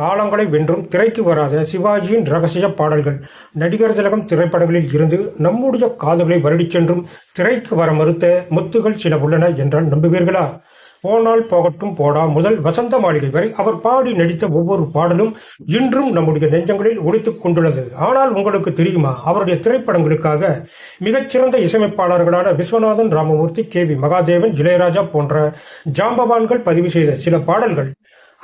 காலங்களை வென்றும் திரைக்கு வராத சிவாஜியின் ரகசிய பாடல்கள். நடிகர் திலகம் திரைப்படங்களில் இருந்து நம்முடைய காதுகளை வருடிச் சென்றும் திரைக்கு வர மறுத்த முத்துகள் சில உள்ளன என்றால் நம்புவீர்களா? போனால் போகட்டும் போடா. முதல் வசந்த மாளிகை வரை அவர் பாடி நடித்த ஒவ்வொரு பாடலும் இன்றும் நம்முடைய நெஞ்சங்களில் ஒழித்துக் கொண்டுள்ளது. ஆனால் உங்களுக்கு தெரியுமா? அவருடைய திரைப்படங்களுக்காக மிகச்சிறந்த இசையமைப்பாளர்களான விஸ்வநாதன் ராமமூர்த்தி கே வி மகாதேவன் இளையராஜா போன்ற ஜாம்பவான்கள் பதிவு செய்த சில பாடல்கள்.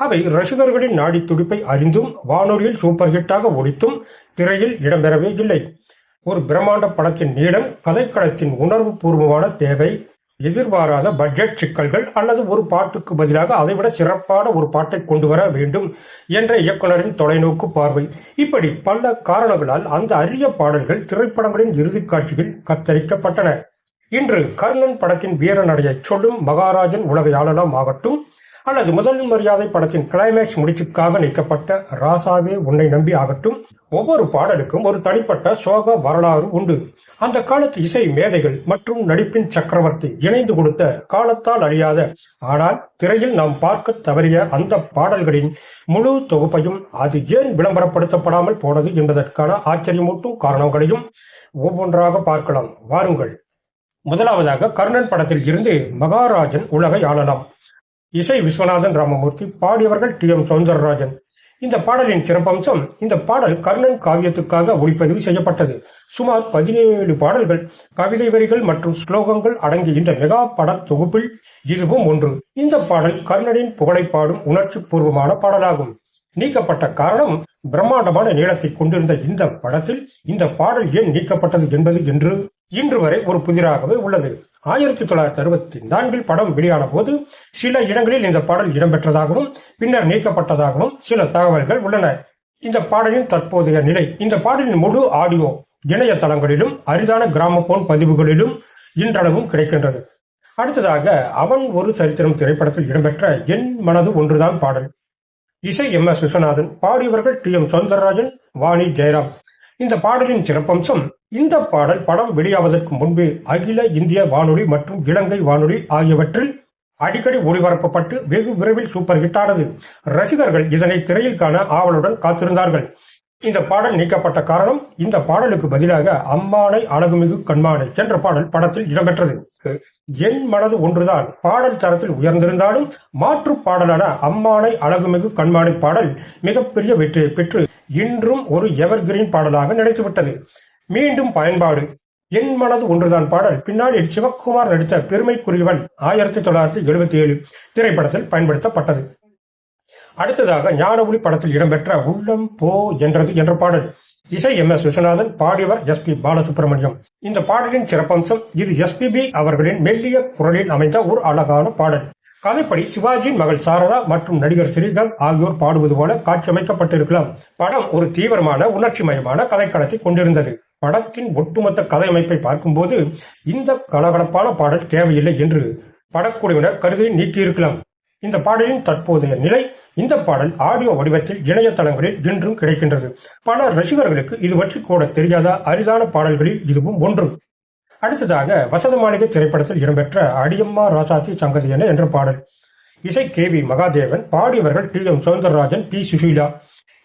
அவை ரசிகர்களின் நாடி துடிப்பை அறிந்தும் வானொலியில் சூப்பர் ஹிட்டாக ஒழித்தும் திரையில் இடம்பெறவே இல்லை. ஒரு பிரம்மாண்ட படத்தின் நீளம் கதைக்களத்தின் உணர்வு பூர்வமான தேவை எதிர்பாராத பட்ஜெட் சிக்கல்கள் அல்லது ஒரு பாட்டுக்கு பதிலாக அதைவிட சிறப்பான ஒரு பாட்டை கொண்டு வர வேண்டும் என்ற இயக்குனரின் தொலைநோக்கு பார்வை. இப்படி பல காரணங்களால் அந்த அரிய பாடல்கள் திரைப்படங்களின் இறுதிக் காட்சியில் கத்தரிக்கப்பட்டன. இன்று கர்ணன் படத்தின் வீரநடையை சொல்லும் மகாராஜன் உலகை ஆளலாம் ஆகட்டும் அல்லது முதல் மரியாதை படத்தின் கிளைமேக்ஸ் முடிச்சுக்காக நீக்கப்பட்ட ராசாவே உன்னை நம்பி ஆகட்டும் ஒவ்வொரு பாடலுக்கும் ஒரு தனிப்பட்ட சோக வரலாறு உண்டு. அந்த காலத்து இசை மேதைகள் மற்றும் நடிப்பின் சக்கரவர்த்தி இணைந்து கொடுத்த காலத்தால் அழியாத ஆனால் திரையில் நாம் பார்க்க தவறிய அந்த பாடல்களின் முழு தொகுப்பையும் அது ஏன் விளம்பரப்படுத்தப்படாமல் போனது என்பதற்கான ஆச்சரியமூட்டும் காரணங்களையும் ஒவ்வொன்றாக பார்க்கலாம். வாருங்கள். முதலாவதாக கர்ணன் படத்தில் இருந்து மகாராஜன் உலகை ஆளலாம். இசை விஸ்வநாதன் ராமமூர்த்தி பாடியவர்கள் டி எம் சௌந்தரராஜன் இந்த பாடலின் சிறப்பம்சம் இந்த பாடல் கர்ணன் காவியத்துக்காக ஒளிப்பதிவு செய்யப்பட்டது. சுமார் பதினேழு பாடல்கள் கவிதை வரிகள் மற்றும் ஸ்லோகங்கள் அடங்கிய இந்த மெகா பட தொகுப்பில் இதுவும் ஒன்று. இந்த பாடல் கர்ணனின் புகழை பாடும் உணர்ச்சி பூர்வமான பாடலாகும். நீக்கப்பட்ட காரணம் பிரம்மாண்டமான நீளத்தை கொண்டிருந்த இந்த படத்தில் இந்த பாடல் ஏன் நீக்கப்பட்டது என்பது என்று இன்று வரை ஒரு புதிராகவே உள்ளது. ஆயிரத்தி தொள்ளாயிரத்தி அறுபத்தி நான்கில் படம் வெளியான போது சில இடங்களில் இந்த பாடல் இடம்பெற்றதாகவும் பின்னர் நீக்கப்பட்டதாகவும் சில தகவல்கள் உள்ளன. இந்த பாடலின் தற்போதைய நிலை இந்த பாடலின் முழு ஆடியோ இணையதளங்களிலும் அரிதான கிராமபோன் பதிவுகளிலும் இன்றளவும் கிடைக்கின்றது. அடுத்ததாக அவன் ஒரு சரித்திரம் திரைப்படத்தில் இடம்பெற்ற என் மனது ஒன்றுதான் பாடல். இசை எம் எஸ் விஸ்வநாதன் பாடியவர்கள் டி எம் சௌந்தரராஜன் வாணி ஜெயராம். இந்த பாடலின் சிறப்பம்சம் இந்த பாடல் படம் வெளியாவதற்கு முன்பு அகில இந்திய வானொலி மற்றும் இலங்கை வானொலி ஆகியவற்றில் அடிக்கடி ஒளிபரப்பப்பட்டு வெகு விரைவில் சூப்பர் ஹிட்டானது ரசிகர்கள் இதனை திரையில் காண ஆவலுடன் காத்திருந்தார்கள். இந்த பாடல் நீக்கப்பட்ட காரணம் இந்த பாடலுக்கு பதிலாக அம்மானை அழகுமிகு கண்மானை என்ற பாடல் படத்தில் இடம்பெற்றது. என் மனது ஒன்றுதான் பாடல் தரத்தில் உயர்ந்திருந்தாலும் மாற்று பாடலான அம்மானை அழகுமிகு கண்மானை பாடல் மிகப்பெரிய வெற்றியை பெற்று இன்றும் ஒரு எவர்கிரீன் பாடலாக நினைத்துவிட்டது மீண்டும் பயன்பாடு. என் மனது ஒன்றுதான் பாடல். பின்னாளில் சிவகுமார் நடித்த பெருமைக்குரியவன் ஆயிரத்தி தொள்ளாயிரத்தி எழுபத்தி ஏழு திரைப்படத்தில் பயன்படுத்தப்பட்டது. அடுத்ததாக ஞானஒளி படத்தில் இடம்பெற்ற உள்ளம் போ என்றது என்ற பாடல். இசை எம் எஸ் விஸ்வநாதன் பாடியவர் எஸ் பி பாலசுப்ரமணியம். இந்த பாடலின் சிறப்பம்சம் இது எஸ்பிபி அவர்களின் மெல்லிய குரலில் அமைந்த ஒரு அழகான பாடல். கதைப்படி சிவாஜியின் மகள் சாரதா மற்றும் நடிகர் ஸ்ரீகாந்த் ஆகியோர் பாடுவது போல காட்சியமைக்கப்பட்டிருக்கலாம். படம் ஒரு தீவிரமான உணர்ச்சிமயமான கதைக்களத்தை கொண்டிருந்தது. படத்தின் ஒட்டுமொத்த கதை அமைப்பை பார்க்கும்போது இந்த கலகலப்பான பாடல் தேவையில்லை என்று படக்குழுவினர் கருதி நீக்கியிருக்கலாம். இந்த பாடலின் தற்போதைய நிலை இந்த பாடல் ஆடியோ வடிவத்தில் இணையதளங்களில் இன்றும் கிடைக்கின்றது. பல ரசிகர்களுக்கு இது பற்றி கூட தெரியாத அரிதான பாடல்களில் இதுவும் ஒன்று. அடுத்ததாக வசத மாளிகை திரைப்படத்தில் இடம்பெற்ற அடியம்மா ராசாத்தி சங்கதியன என்ற பாடல். இசை K V Mahadevan பாடியவர்கள் T M Soundararajan P Susheela.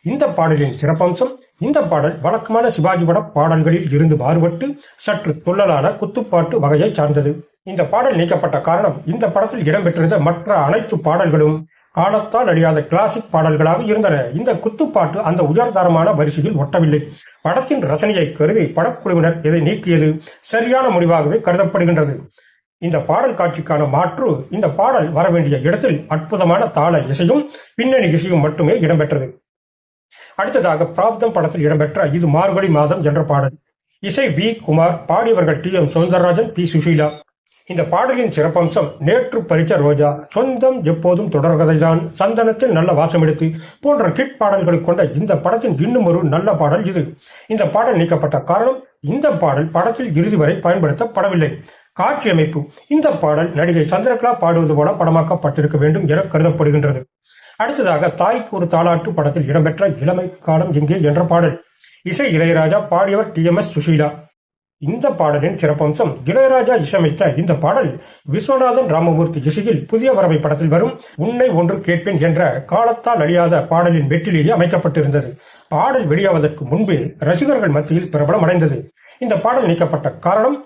இந்த பாடலின் சிறப்பம்சம் இந்த பாடல் வழக்கமான சிவாஜி பட பாடல்களில் இருந்து மாறுபட்டு சற்று துள்ளலான குத்துப்பாட்டு வகையை சார்ந்தது. இந்த பாடல் நீக்கப்பட்ட காரணம் இந்த படத்தில் இடம்பெற்றிருந்த மற்ற அனைத்து பாடல்களும் காலத்தால் அழியாத கிளாசிக் பாடல்களாக இருந்தன. இந்த குத்துப்பாட்டு அந்த உயர்தரமான வரிசையில் ஒட்டவில்லை. படத்தின் ரசனையை கருதி படக்குழுவினர் இதை நீக்கியது சரியான முடிவாகவே கருதப்படுகின்றது. இந்த பாடல் காட்சிக்கான மாற்று இந்த பாடல் வர வேண்டிய இடத்தில் அற்புதமான தாள இசையும் பின்னணி இசையும் மட்டுமே இடம்பெற்றது. அடுத்ததாக பிராப்தம் படத்தில் இடம்பெற்ற இது மார்கழி மாதம் என்ற பாடல். இசை V. Kumar பாடியவர்கள் T. M. Soundararajan P. Susheela. இந்த பாடலின் சிறப்பம்சம் நேற்று பறிச்ச ரோஜா சொந்தம் எப்போதும் தொடர்கதைதான் சந்தனத்தில் நல்ல வாசம் எடுத்து போன்ற கிட் பாடல்களை கொண்ட இந்த படத்தின் இன்னும் ஒரு நல்ல பாடல் இது. இந்த பாடல் நீக்கப்பட்ட காரணம் இந்த பாடல் படத்தில் இறுதி வரை பயன்படுத்தப்படவில்லை. காட்சி அமைப்பு. இந்த பாடல் நடிகை சந்திரகலா பாடுவது போல படமாக்கப்பட்டிருக்க வேண்டும் என கருதப்படுகின்றது. அடுத்ததாக தாய்க்கு ஒரு தாலாட்டு படத்தில் இடம்பெற்ற இளமை காலம் எங்கே என்ற பாடல். இசை இளையராஜா பாடியவர் டி எம் எஸ் சுஷீலா. இந்த பாடலின் சிறப்பம்சம் இளையராஜா இசையமைத்த இந்த பாடல் விஸ்வநாதன் ராமமூர்த்தி இசையில் புதிய வரவை படத்தில் வரும் உன்னை ஒன்று கேட்பேன் என்ற காலத்தால் அழியாத பாடலின் வெற்றிலேயே அமைக்கப்பட்டிருந்தது. பாடல் வெளியாவதற்கு முன்பே ரசிகர்கள் மத்தியில் பிரபலம் அடைந்தது. இந்த பாடல் நீக்கப்பட்ட காரணம்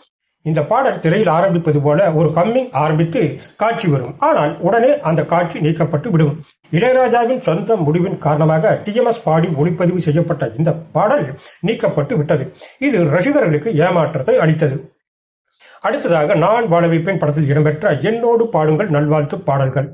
இந்த பாடல் திரையில் ஆரம்பிப்பது போல ஒரு கம்மிங் ஆரம்பித்து காட்சி வரும். ஆனால் உடனே அந்த காட்சி நீக்கப்பட்டு விடும். இளையராஜாவின் சொந்த முடிவின் காரணமாக டிஎம்எஸ் பாடி ஒளிப்பதிவு செய்யப்பட்ட இந்த பாடல் நீக்கப்பட்டு விட்டது. இது ரசிகர்களுக்கு ஏமாற்றத்தை அளித்தது. அடுத்ததாக நான் வாழவைப்பேன் படத்தில் இடம்பெற்ற என்னோடு பாடுங்கள் நல்வாழ்த்து பாடல்கள்.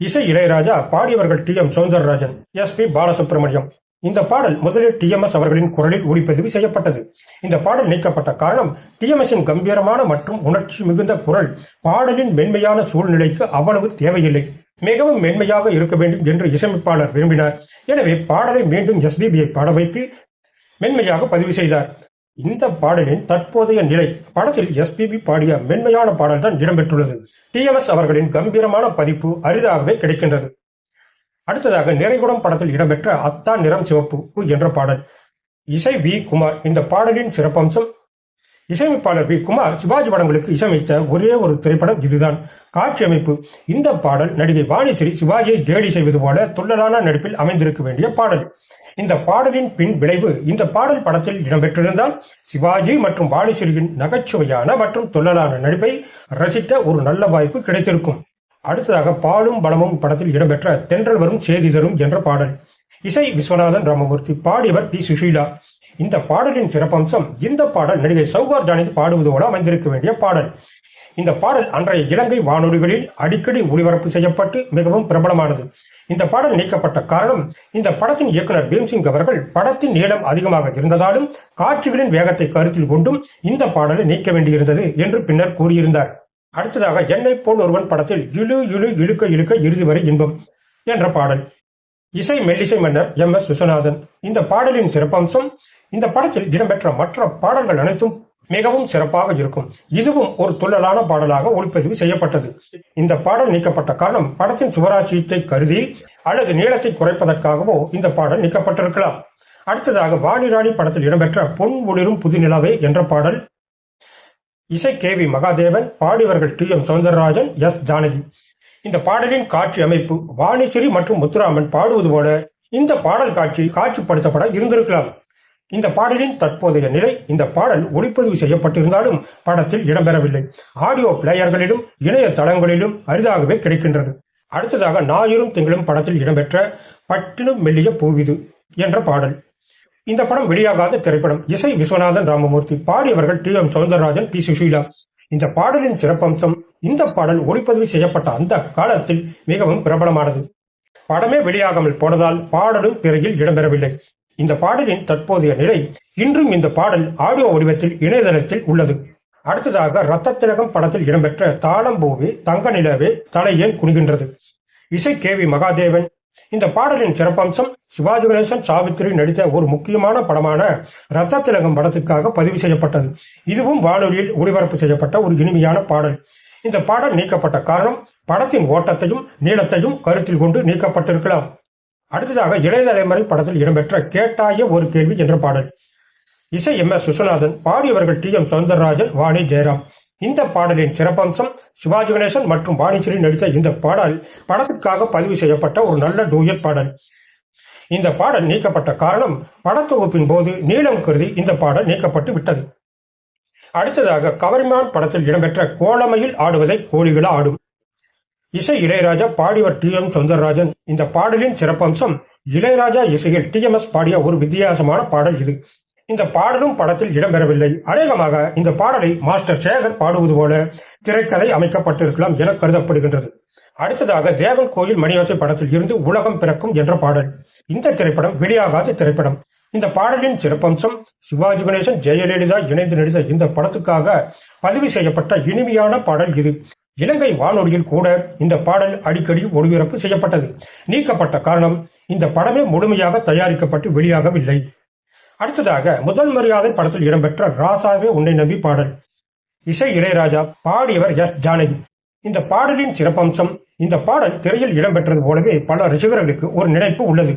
இசை Ilaiyaraaja பாடியவர்கள் T M Soundararajan S P Balasubrahmanyam இந்த பாடல் முதலில் டிஎம்எஸ் அவர்களின் குரலில் ஒளிப்பதிவு செய்யப்பட்டது. இந்த பாடல் நீக்கப்பட்ட காரணம் டிஎம்எஸின் கம்பீரமான மற்றும் உணர்ச்சி மிகுந்த குரல். பாடலின் மென்மையான சூழ்நிலைக்கு அவ்வளவு தேவையில்லை. மிகவும் மென்மையாக இருக்க வேண்டும் என்று இசையமைப்பாளர் விரும்பினார். எனவே பாடலை மீண்டும் எஸ்பிபியை பாட வைத்து மென்மையாக பதிவு செய்தார். இந்த பாடலின் தற்போதைய நிலை. படத்தில் எஸ்பிபி பாடிய மென்மையான பாடல்தான் இடம்பெற்றுள்ளது. டிஎம்எஸ் அவர்களின் கம்பீரமான பதிப்பு அரிதாகவே கிடைக்கின்றது. அடுத்ததாக நிறைகுடம் படத்தில் இடம்பெற்ற அத்தா நிறம் சிவப்பு என்ற பாடல். இசை வி. குமார். இந்த பாடலின் சிறப்பம்சம் இசையமைப்பாளர் வி. குமார் சிவாஜி படங்களுக்கு இசையமைத்த ஒரே ஒரு திரைப்படம் இதுதான். காட்சி அமைப்பு. இந்த பாடல் நடிகை வாணிஸ்ரீ சிவாஜியை கேலி செய்வது போல துள்ளலான நடிப்பில் அமைந்திருக்க வேண்டிய பாடல். இந்த பாடலின் பின் விளைவு இந்த பாடல் படத்தில் இடம்பெற்றிருந்தால் சிவாஜி மற்றும் வாணிஸ்ரீயின் நகைச்சுவையான மற்றும் துள்ளலான நடிப்பை ரசித்த ஒரு நல்ல வாய்ப்பு கிடைத்திருக்கும். அடுத்ததாக பாலும் பலமும் படத்தில் இடம்பெற்ற தென்றல் வரும் செய்தி தரும் என்ற பாடல். இசை விஸ்வநாதன் ராமமூர்த்தி பாடியவர் பி சுஷீலா. இந்த பாடலின் சிறப்பம்சம் இந்த பாடல் நடிகை சௌகார் ஜானகி பாடுவது போல அமைந்திருக்க வேண்டிய பாடல். இந்த பாடல் அன்றைய இலங்கை வானொலிகளில் அடிக்கடி ஒளிபரப்பு செய்யப்பட்டு மிகவும் பிரபலமானது. இந்த பாடல் நீக்கப்பட்ட காரணம் இந்த படத்தின் இயக்குனர் பீம்சிங் அவர்கள் படத்தின் நீளம் அதிகமாக இருந்ததாலும் காட்சிகளின் வேகத்தை கருத்தில் கொண்டும் இந்த பாடலை நீக்க வேண்டியிருந்தது என்று பின்னர் கூறியிருந்தார். அடுத்ததாக என்னை போல் ஒருவன் படத்தில் இழு இழு இழுக்க இழுக்க இறுதி வரை இன்பம் என்ற பாடல். இசை மெல்லிசை மன்னர் எம் எஸ் விஸ்வநாதன். இந்த பாடலின் சிறப்பம்சம் இந்த படத்தில் இடம்பெற்ற மற்ற பாடல்கள் அனைத்தும் மிகவும் சிறப்பாக இருக்கும். இதுவும் ஒரு துள்ளலான பாடலாக ஒளிப்பதிவு செய்யப்பட்டது. இந்த பாடல் நீக்கப்பட்ட காரணம் படத்தின் சுவராட்சியத்தை கருதி அல்லது நீளத்தை குறைப்பதற்காகவோ இந்த பாடல் நீக்கப்பட்டிருக்கலாம். அடுத்ததாக வாணிராணி படத்தில் இடம்பெற்ற பொன் ஒளிரும் புது நிலவே என்ற பாடல் இசை K V Mahadevan பாடியவர்கள் T. M. Soundararajan S. Janaki. இந்த பாடலின் காட்சி அமைப்பு வாணிசிறி மற்றும் முத்துராமன் பாடுவது போல இந்த பாடல் காட்சி காட்சிப்படுத்தப்பட இருந்திருக்கலாம். இந்த பாடலின் தற்போதைய நிலை இந்த பாடல் ஒளிப்பதிவு செய்யப்பட்டிருந்தாலும் படத்தில் இடம்பெறவில்லை. ஆடியோ பிளேயர்களிலும் இணைய தளங்களிலும் அரிதாகவே கிடைக்கின்றது. அடுத்ததாக ஞாயிறும் திங்களும் படத்தில் இடம்பெற்ற பட்டினும் மெல்லிய பூவிது என்ற பாடல். இந்த படம் வெளியாகாத திரைப்படம். இசை Viswanathan Ramamoorthy பாடியவர்கள் T M Soundararajan P Susheela இந்த பாடலின் சிறப்பம்சம் இந்த பாடல் ஒளிப்பதிவு செய்யப்பட்ட அந்த காலத்தில் மிகவும் பிரபலமானது. படமே வெளியாகாமல் போனதால் பாடலும் திரையில் இடம்பெறவில்லை. இந்த பாடலின் தற்போதைய நிலை இன்றும் இந்த பாடல் ஆடியோ வடிவத்தில் இணையதளத்தில் உள்ளது. அடுத்ததாக ரத்த திலகம் படத்தில் இடம்பெற்ற தாளம்பூவே தங்க நிலவே தலையேன் குனிகின்றது. இசை கே வி மகாதேவன் இந்த பாடலின் சிறப்பம்சம் சிவாஜி கணேசன் சாவித்திரி நடித்த ஒரு முக்கியமான படமான ரத்த திலகம் படத்துக்காக பதிவு செய்யப்பட்டது. இதுவும் வானொலியில் ஒளிபரப்பு செய்யப்பட்ட ஒரு இனிமையான பாடல். இந்த பாடல் நீக்கப்பட்ட காரணம் படத்தின் ஓட்டத்தையும் நீளத்தையும் கருத்தில் கொண்டு நீக்கப்பட்டிருக்கலாம். அடுத்ததாக இளைய தலைமுறை படத்தில் இடம்பெற்ற கேட்டாய ஒரு கேள்வி என்ற பாடல். இசை எம் எஸ் விஸ்வநாதன் பாடியவர்கள் டி எம் சௌந்தரராஜன் வாணி ஜெயராம். இந்த பாடலின் சிறப்பம்சம் சிவாஜி கணேசன் மற்றும் வாணிஸ்ரீ நடித்த இந்த பாடல் படத்திற்காக பதிவு செய்யப்பட்ட ஒரு நல்ல டூயட் பாடல். இந்த பாடல் நீக்கப்பட்ட காரணம் படத்தொகுப்பின் போது நீளம் கருதி இந்த பாடல் நீக்கப்பட்டு விட்டது. அடுத்ததாக கவரிமான் படத்தில் இடம்பெற்ற கோலமையில் ஆடுவதை கோழிகளா ஆடும். இசை இளையராஜா பாடியவர் டி. எம். சுந்தரராஜன். இந்த பாடலின் சிறப்பம்சம் இளையராஜா இசையில் டி. எம். எஸ். பாடிய ஒரு வித்தியாசமான பாடல் இது. இந்த பாடலும் படத்தில் இடம்பெறவில்லை. அநேகமாக இந்த பாடலை மாஸ்டர் சேகர் பாடுவது போல திரைக்கதை அமைக்கப்பட்டிருக்கலாம் என கருதப்படுகின்றது. அடுத்ததாக தேவன் கோயில் மணியோசை படத்தில் இருந்து உலகம் பிறக்கும் என்ற பாடல். இந்த திரைப்படம் வெளியாகாத திரைப்படம். இந்த பாடலின் சிறப்பம்சம் சிவாஜி கணேசன் ஜெயலலிதா இணைந்து நடித்த இந்த படத்துக்காக பதிவு செய்யப்பட்ட இனிமையான பாடல் இது. இலங்கை வானொலியில் கூட இந்த பாடல் அடிக்கடி ஒளிபரப்பு செய்யப்பட்டது. நீக்கப்பட்ட காரணம் இந்த படமே முழுமையாக தயாரிக்கப்பட்டு வெளியாகவில்லை. அடுத்ததாக முதல் மரியாதை படத்தில் இடம்பெற்ற ராசாவே உன்னை நம்பி பாடல். இசை இளையராஜா பாடியவர் எஸ். ஜானகி. இந்த பாடலின் சிறப்பம்சம் இந்த பாடல் திரையில் இடம்பெற்றது போலவே பல ரசிகர்களுக்கு ஒரு நினைப்பு உள்ளது.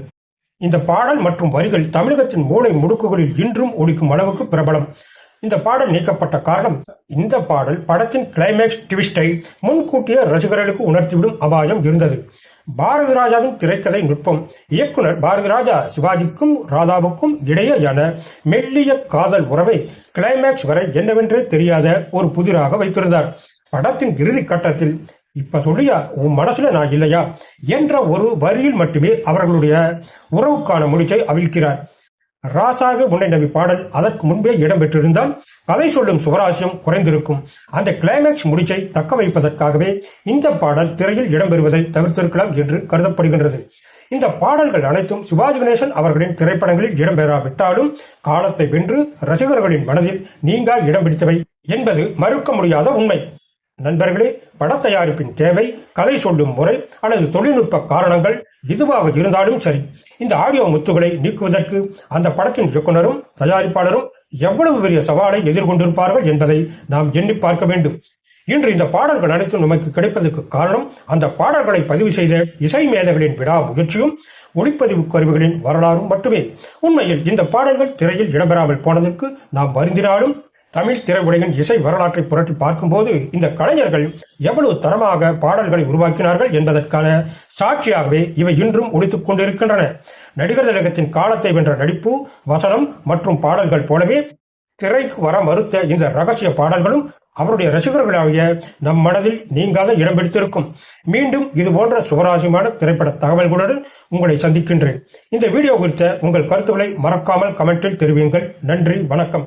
இந்த பாடல் மற்றும் வரிகள் தமிழகத்தின் மூளை முடுக்குகளில் இன்றும் ஒழிக்கும் அளவுக்கு பிரபலம். இந்த பாடல் நீக்கப்பட்ட காரணம் இந்த பாடல் படத்தின் கிளைமேக்ஸ் ட்விஸ்டை முன்கூட்டியே ரசிகர்களுக்கு உணர்த்திவிடும் அபாயம் இருந்தது. பாரதி ராஜாவின் திரைக்கதை நுட்பம். இயக்குனர் பாரதி ராஜா சிவாஜிக்கும் ராதாவுக்கும் இடையேயான மெல்லிய காதல் உறவை கிளைமேக்ஸ் வரை என்னவென்றே தெரியாத ஒரு புதிராக வைத்திருந்தார். படத்தின் இறுதி கட்டத்தில் இப்ப சொல்லியா? உன் மனசுல நான் இல்லையா? என்ற ஒரு வரியில் மட்டுமே அவர்களுடைய உறவுக்கான முடிச்சை அவிழ்க்கிறார். ராசாக உன்னை பாடல் அதற்கு முன்பே இடம்பெற்றிருந்தால் கதை சொல்லும் சுவராசியம் குறைந்திருக்கும். அந்த கிளைமேக்ஸ் முடிச்சை தக்க வைப்பதற்காகவே இந்த பாடல் திரையில் இடம்பெறுவதை தவிர்த்திருக்கலாம் என்று கருதப்படுகின்றது. இந்த பாடல்கள் அனைத்தும் சிவாஜி கணேசன் அவர்களின் திரைப்படங்களில் இடம்பெறாவிட்டாலும் காலத்தை வென்று ரசிகர்களின் மனதில் நீங்கா இடம் பிடித்தவை என்பது மறுக்க முடியாத உண்மை. நண்பர்களே படத்தயாரிப்பின் தேவை கதை சொல்லும் முறை அல்லது தொழில்நுட்ப காரணங்கள் எதுவாக இருந்தாலும் சரி இந்த ஆடியோ முத்துகளை நீக்குவதற்கு அந்த படத்தின் இயக்குனரும் தயாரிப்பாளரும் எவ்வளவு பெரிய சவாலை எதிர்கொண்டிருப்பார்கள் என்பதை நாம் எண்ணி பார்க்க வேண்டும். இன்று இந்த பாடல்கள் அனைத்தும் நமக்கு கிடைப்பதற்கு காரணம் அந்த பாடல்களை பதிவு செய்த இசை மேதைகளின் விடா முயற்சியும் ஒளிப்பதிவு கருவிகளின் வரலாறும் மட்டுமே. உண்மையில் இந்த பாடல்கள் திரையில் இடம்பெறாமல் போனதற்கு நாம் வருந்தினாலும் தமிழ் திரையுலகின் இசை வரலாற்றை புரட்டி பார்க்கும்போது இந்த கலைஞர்கள் எவ்வளவு தரமாக பாடல்களை உருவாக்கினார்கள் என்பதற்கான சாட்சியாகவே இவை இன்றும் ஒழித்துக் கொண்டிருக்கின்றன. நடிகர் திலகத்தின் காலத்தை வென்ற நடிப்பு வசனம் மற்றும் பாடல்கள் போலவே திரைக்கு வர மறுத்த இந்த ரகசிய பாடல்களும் அவருடைய ரசிகர்களாகிய நம் மனதில் நீங்காத இடம் பிடித்திருக்கும். மீண்டும் இது போன்ற சுவராசியமான திரைப்பட தகவல்களுடன் உங்களை சந்திக்கின்றேன். இந்த வீடியோ குறித்த உங்கள் கருத்துக்களை மறக்காமல் கமெண்டில் தெரிவியுங்கள். நன்றி வணக்கம்.